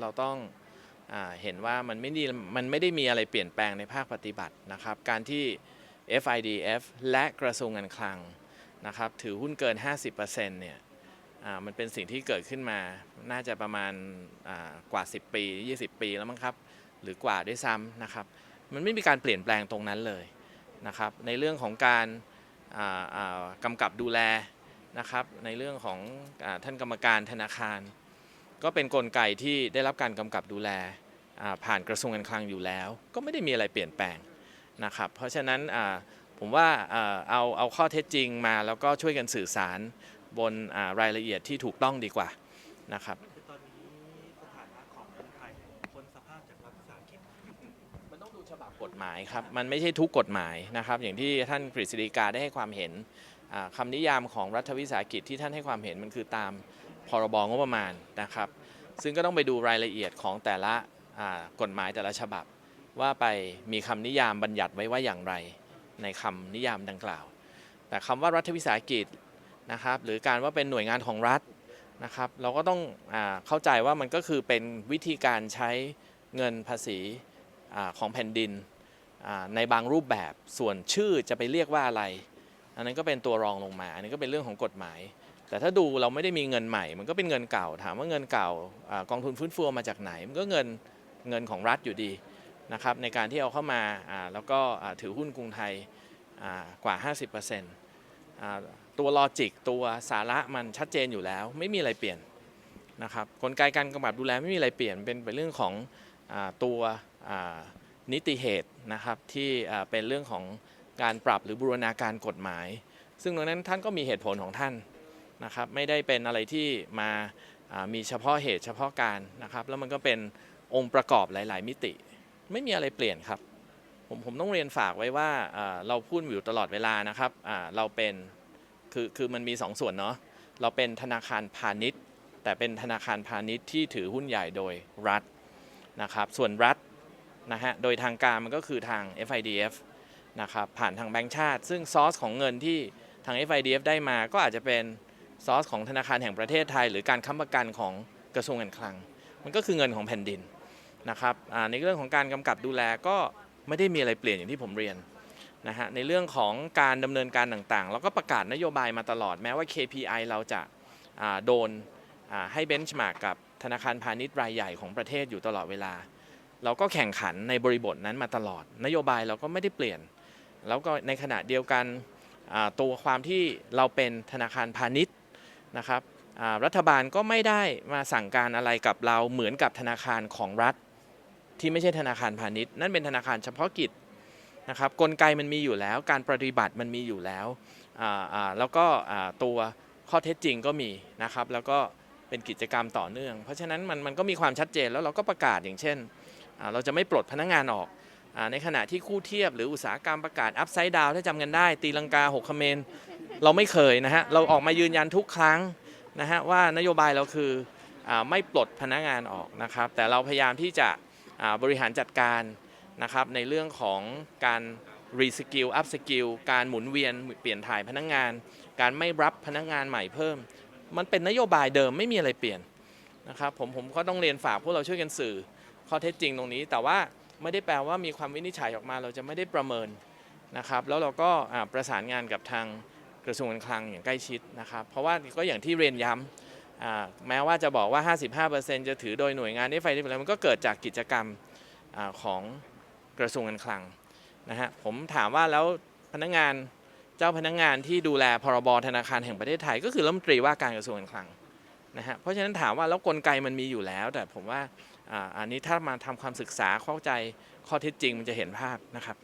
เราต้องอเห็นว่ามันไม่ด้มันไม่ได้มีอะไรเปลี่ยนแปลงในภาคปฏิบัตินะครับ การที่ FIDF และกระทรวงการคลังนะครับถือหุ้นเกิน 50%เนี่ยอ่ามันเป็นสิ่งที่เกิดขึ้นมาน่าจะประมาณกว่า 10 ปี 20 ปีแล้วมั้งครับ หรือกว่าด้วยซ้ำนะครับ มันไม่มีการเปลี่ยนแปลงตรงนั้นเลยนะครับ ในเรื่องของการกำกับดูแลนะครับ ในเรื่องของอท่านกรรมการธนาคาร ก็เป็นกลไกที่ได้รับการกำกับดูแลอ่าผ่านกระทรวงการคลังอยู่แล้ว ก็ไม่ได้มีอะไรเปลี่ยนแปลงนะครับเพราะฉะนั้นอ่าผมว่าอ่าเอาเอาข้อเท็จจริงมาแล้วก็ช่วยกันสื่อสารบนอ่ารายละเอียดที่ถูกต้องดีกว่านะครับคือตอนนี้สถานะของคนไทยพ้นสภาพจากรัฐวิสาหกิจมันต้องดูฉบับกฎหมายครับมันไม่ใช่ทุกกฎหมายนะครับ อย่างที่ท่านกฤษฎีกาได้ให้ความเห็นอ่าคำนิยามของรัฐวิสาหกิจที่ท่านให้ความเห็นมันคือตาม พรบงบประมาณนะครับ ซึ่งก็ต้องไปดูรายละเอียดของแต่ละกฎหมายแต่ละฉบับ ว่าไปมีคำนิยามบัญญัติไว้ว่าอย่างไรในคำนิยามดังกล่าว แต่คำว่ารัฐวิสาหกิจนะครับ หรือการว่าเป็นหน่วยงานของรัฐนะครับ เราก็ต้องอเข้าใจว่ามันก็คือเป็นวิธีการใช้เงินภาษีอของแผ่นดินในบางรูปแบบส่วนชื่อจะไปเรียกว่าอะไร อันนั้นก็เป็นตัวรองลงมา อันนี้ก็เป็นเรื่องของกฎหมาย แต่ถ้าดูเราไม่ได้มีเงินใหม่ มันก็เป็นเงินเก่า ถามว่าเงินเก่ากองทุนฟื้นฟูมาจากไหน มันก็เงินเงินของรัฐอยู่ดีนะครับในการที่เอาเข้ามาแล้วก็ถือหุ้นกรุงไทยอ่ากว่า 50%อ่าตัวลอจิกตัวสาระมันชัดเจนอยู่แล้ว ไม่มีอะไรเปลี่ยนนะครับกลไกการกำกับดูแลไม่มีอะไรเปลี่ยนเป็นเป็นเรื่องของอตัวนิติเหตุนะครับที่เป็นเรื่องของการปรับหรือบูรณาการกฎหมาย ซึ่งตรงนั้นท่านก็มีเหตุผลของท่าน นะครับไม่ได้เป็นอะไรที่มามีเฉพาะเหตุเฉพาะการนะครับแล้วมันก็เป็นองค์ประกอบหลาย ๆ มิติ ไม่มีอะไรเปลี่ยนครับ ผมผมต้องเรียนฝากไว้ว่าเราพูดอยู่ตลอดเวลานะครับเราเป็นคือคือมันมีสองส่วนเนาะเราเป็นธนาคารพาณิชย์ แต่เป็นธนาคารพาณิชย์ที่ถือหุ้นใหญ่โดยรัฐนะครับส่วนรัฐนะฮะโดยทางการมันก็คือทาง FIDF นะครับผ่านทางแบงก์ชาติ ซึ่งซอสของเงินที่ทาง FIDF ได้มาก็อาจจะเป็น ซอสของธนาคารแห่งประเทศไทย หรือการค้ำประกันของกระทรวงการคลัง มันก็คือเงินของแผ่นดินนะครับในเรื่องของการกำกับดูแลก็ไม่ได้มีอะไรเปลี่ยนอย่างที่ผมเรียนนะฮะในเรื่องของการดำเนินการต่างๆเราก็ประกาศนโยบายมาตลอดแม้ว่า KPI เราจะาโดนให้เบนช์มาร์กกับธนาคารพาณิชย์รายใหญ่ของประเทศอยู่ตลอดเวลา เราก็แข่งขันในบริบทนั้นมาตลอด นโยบายเราก็ไม่ได้เปลี่ยน แล้วก็ในขณะเดียวกันตัวความที่เราเป็นธนาคารพาณิชย์ นะครับรัฐบาลก็ไม่ได้มาสั่งการอะไรกับเราเหมือนกับธนาคารของรัฐ ที่ไม่ใช่ธนาคารพาณิชย์ นั่นเป็นธนาคารเฉพาะกิจนะครับกลไกมันมีอยู่แล้ว การปฏิบัติมันมีอยู่แล้วแล้วก็ตัวข้อเท็จจริงก็มีนะครับแล้วก็เป็นกิจกรรมต่อเนื่อง เพราะฉะนั้นมันมันก็มีความชัดเจนแล้วเราก็ประกาศอย่างเช่น เราจะไม่ปลดพนักงานออกอในขณะที่คู่เทียบหรืออุตสาหกรรมประกาศอัพไซด์ดาวถ้าจำกันได้ ตีลังกาหกเขมร เราไม่เคยนะฮะเราออกมายืนยันทุกครั้งนะฮะว่านโยบายเราคืออาไม่ปลดพนักงานออกนะครับ แต่เราพยายามที่จะอ่าบริหารจัดการนะครับในเรื่องของการรีสกิลอัพสกิลการหมุนเวียนเปลี่ยนถ่ายพนักงาน การไม่รับพนักงานใหม่เพิ่ม มันเป็นนโยบายเดิมไม่มีอะไรเปลี่ยนนะครับผมผมก็ต้องเรียนฝากพวกเราช่วยกันสื่อข้อเท็จจริงตรงนี้ แต่ว่าไม่ได้แปลว่ามีความวินิจฉัยออกมา เราจะไม่ได้ประเมินนะครับ แล้วเราก็อ่าประสานงานกับทาง กระทรวงการคลังอย่างใกล้ชิดนะครับเพราะว่าก็อย่างที่เรียนย้ำแม้ว่าจะบอกว่า 55%จะถือโดยหน่วยงานนี้ไฟที่อะไรมันก็เกิดจากกิจกรรมอของกระทรวงการคลังนะฮะผมถามว่าแล้วพนักงานเจ้าพนักงานที่ดูแลพรบธนาคารแห่งประเทศไทย ก็คือรัฐมนตรีว่าการกระทรวงการคลังนะฮะเพราะฉะนั้นถามว่าแล้วกลไกมันมีอยู่แล้ว แต่ผมว่าอันนี้ถ้ามาทำความศึกษาเข้าใจข้อเท็จจริงมันจะเห็นภาพนะครับ